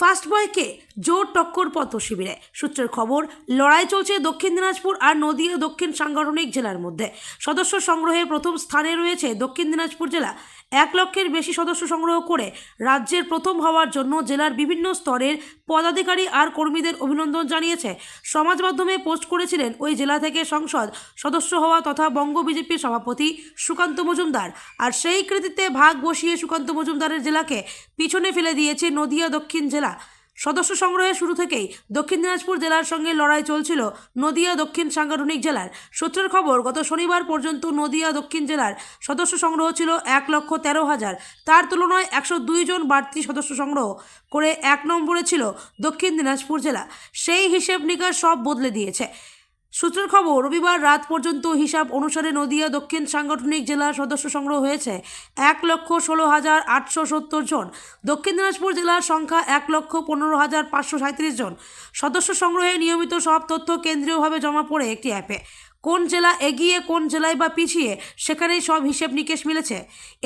First বয়কে জোর টক্কর পথ শিবিরে। সূত্রের খবর, লড়াই চলছে দক্ষিণ দিনাজপুর আর নদীয় দক্ষিণ সাংগঠনিক জেলার মধ্যে। সদস্য সংগ্রহে প্রথম স্থানে রয়েছে দক্ষিণ দিনাজপুর জেলা এক লক্ষের বেশি সদস্য সংগ্রহ করে রাজ্যের প্রথম হওয়ার জন্য জেলার বিভিন্ন স্তরের পদাধিকারী আর কর্মীদের অভিনন্দন জানিয়েছে। সমাজ মাধ্যমে পোস্ট করেছিলেন ওই জেলা থেকে সংসদ সদস্য হওয়া তথা বঙ্গ বিজেপির সভাপতি সুকান্ত মজুমদার। আর সেই কৃতিত্বে ভাগ বসিয়ে সুকান্ত মজুমদারের জেলাকে পিছনে ফেলে দিয়েছে নদিয়া দক্ষিণ জেলা। সদস্য সংগ্রহের শুরু থেকেই দক্ষিণ দিনাজপুর জেলার সঙ্গে লড়াই চলছিল নদিয়া দক্ষিণ সাংগঠনিক জেলার। সূত্রের খবর, গত শনিবার পর্যন্ত নদিয়া দক্ষিণ জেলার সদস্য সংগ্রহ ছিল এক লক্ষ তেরো হাজার। তার তুলনায় একশো দুই জন বাড়তি সদস্য সংগ্রহ করে এক নম্বরে ছিল দক্ষিণ দিনাজপুর জেলা। সেই হিসেব নিকাশ সব বদলে দিয়েছে। সূত্রের খবর, রবিবার রাত পর্যন্ত হিসাব অনুসারে নদিয়া দক্ষিণ সাংগঠনিক জেলার সদস্য সংগ্রহ হয়েছে এক লক্ষ ষোলো হাজার আটশো সত্তর জন। দক্ষিণ দিনাজপুর জেলার সংখ্যা এক লক্ষ পনেরো হাজার পাঁচশো সাঁত্রিশ জন। সদস্য সংগ্রহে নিয়মিত সব তথ্য কেন্দ্রীয়ভাবে জমা পড়ে একটি অ্যাপে। কোন জেলা এগিয়ে, কোন জেলায় বা পিছিয়ে, সেখানেই সব হিসেব নিকেশ মিলেছে।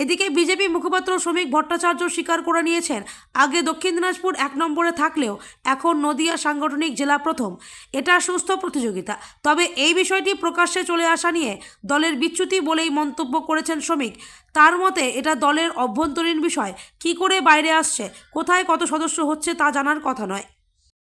এদিকে বিজেপি মুখপাত্র শ্রমিক ভট্টাচার্য স্বীকার করে নিয়েছেন, আগে দক্ষিণ দিনাজপুর এক নম্বরে থাকলেও এখন নদিয়া সাংগঠনিক জেলা প্রথম। এটা সুস্থ প্রতিযোগিতা। তবে এই বিষয়টি প্রকাশ্যে চলে আসা নিয়ে দলের বিচ্যুতি বলেই মন্তব্য করেছেন শ্রমিক। তার মতে, এটা দলের অভ্যন্তরীণ বিষয়। কি করে বাইরে আসছে, কোথায় কত সদস্য হচ্ছে তা জানার কথা নয়।